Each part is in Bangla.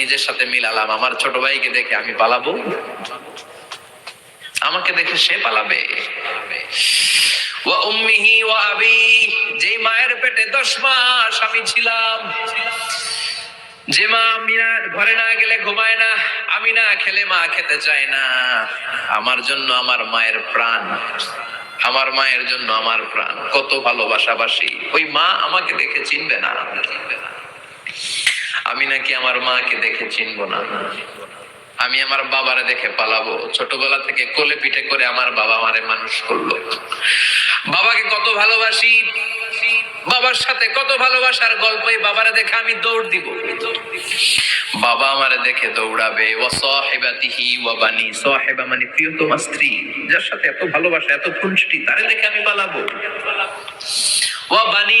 নিজের সাথে মিলালাম। আমার ছোট ভাইকে দেখে আমি পালাবো। আমাকে দেখে সে পালাবে। যে মায়ের পেটে দশ মাস আমি ছিলাম। যে মা ঘরে না গেলে ঘুমায় না, আমি না খেলে মা খেতে চায় না। আমার জন্য আমার মায়ের প্রাণ। আমার মায়ের জন্য আমার প্রাণ। কত ভালোবাসাবাসি। ওই মা আমাকে দেখে চিনবে না চিনবে না। আমি নাকি আমার মাকে দেখে চিনবো না। আমি আমার বাবারে দেখে পালাবো। ছোটবেলা থেকে কোলে পিঠে করে আমার বাবা আমারে মানুষ করল। বাবাকে কত ভালোবাসি, বাবার সাথে কত ভালোবাসার গল্প এই বাবারে দেখে আমি দৌড় দিব। বাবা আমারে দেখে দৌড়াবে ও সাহেবাতিহি ওয়া বানি, সাহেবা মানে প্রিয়তমা স্ত্রী, যার সাথে এত ভালোবাসা, এত খুনষ্টি তারে দেখে আমি পালাবো। ও বানি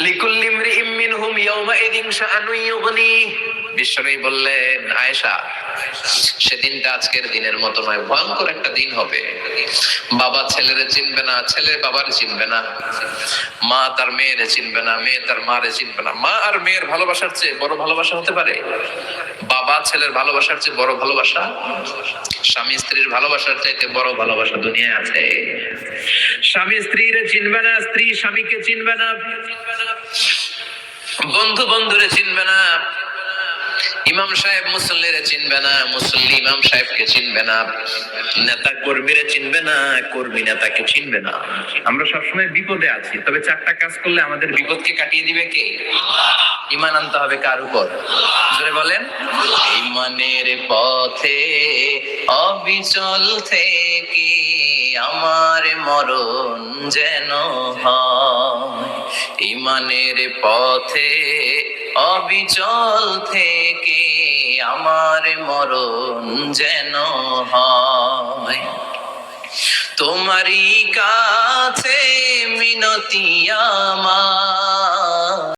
لكل امرئ منهم يومئذ شأن يغنيه বিশ্বনবী বললেন, আয়েশা, সেদিনটা আজকের দিনের মতো নয়, ভয়ঙ্কর একটা দিন হবে। বাবা ছেলেরে চিনবে না ছেলে বাবার চিনবে না। মা তার মেয়েরে চিনবে না, মেয়ে তার মারে চিনবে না। মা আর মেয়ের ভালোবাসার চেয়ে বড় ভালোবাসা হতে পারে? বাবা ছেলের ভালোবাসার চেয়ে বড় ভালোবাসা? স্বামী স্ত্রীর ভালোবাসার চাইতে বড় ভালোবাসা দুনিয়ায় আছে। স্বামী স্ত্রীরে চিনবে না, স্ত্রী স্বামীকে চিনবে না। বন্ধু বন্ধুরে চিনবে না। ইমাম সাহেব মুসল্লিরে চিনবে না, মুসল্লি ইমাম সাহেবকে চিনবে না, নেতা কর্মীরে চিনবে না, কর্মী নেতাকে চিনবে না। আমরা সবসময় বিপদে আছি, তবে চারটা কাজ করলে আমাদের বিপদকে কাটিয়ে দিবে কে? ইমান আনতে হবে কার উপর? জোরে বলেন। ইমানের পথে, অবিচল থেকে আমার মরণ যেন হয়। ইমানের পথে অবিচল থেকে আমার মরণ যেন হয়। তোমারই কাছে মিনতি আমার।